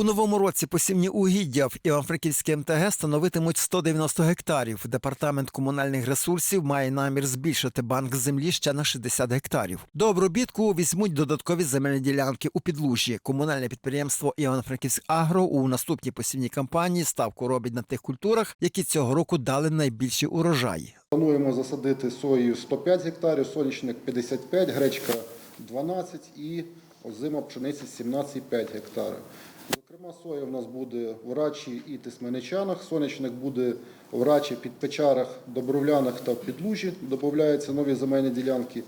У новому році посівні угіддя в Івано-Франківській МТГ становитимуть 190 гектарів. Департамент комунальних ресурсів має намір збільшити банк землі ще на 60 гектарів. До обробітку візьмуть додаткові земельні ділянки у підлужі. Комунальне підприємство Івано-Франківськ Агро у наступній посівній кампанії ставку робить на тих культурах, які цього року дали найбільші урожаї. Плануємо засадити сою 105 гектарів, соняшник 55, гречка 12 і озима пшениці 17,5 гектарів. Зокрема, соя в нас буде в Рачі і Тисменичанах, соняшник буде в Рачі, Підпечарах, Добровлянах та в Підлужі, додаються нові земельні ділянки.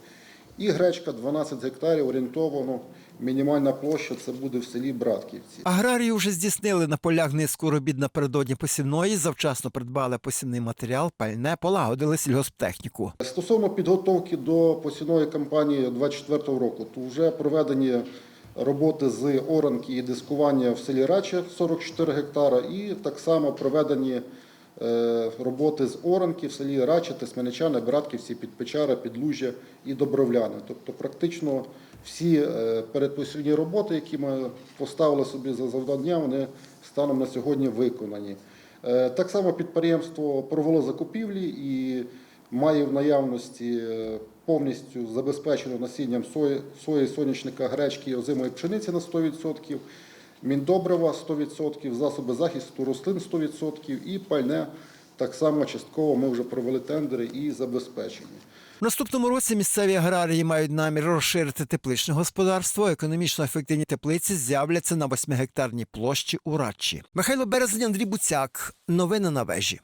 І гречка 12 гектарів орієнтовано. Мінімальна площа це буде в селі Братківці. Аграрії вже здійснили на полях низку робіт напередодні посівної, завчасно придбали посівний матеріал, пальне, полагодили сільгосптехніку. Стосовно підготовки до посівної кампанії 2024 року, то вже проведені роботи з оранки і дискування в селі Раче 44 гектара, і так само проведені е, роботи з оранки в селі Раче, Тисменичани, Братківці, Підпечара, Підлужжя і Добровляни. Тобто практично всі е, передпосівні роботи, які ми поставили собі за завдання, вони станом на сьогодні виконані. Е, Так само підприємство провело закупівлі і має в наявності повністю забезпечено насінням сої, сої, сонячника, гречки і озимої пшениці на 100%, міндобрива 100%, засоби захисту рослин 100% і пальне так само частково ми вже провели тендери і забезпечені. В наступному році місцеві аграрії мають намір розширити тепличне господарство. Економічно ефективні теплиці з'являться на 8-гектарній площі у Радчі. Михайло Березень, Андрій Буцяк. Новини на вежі.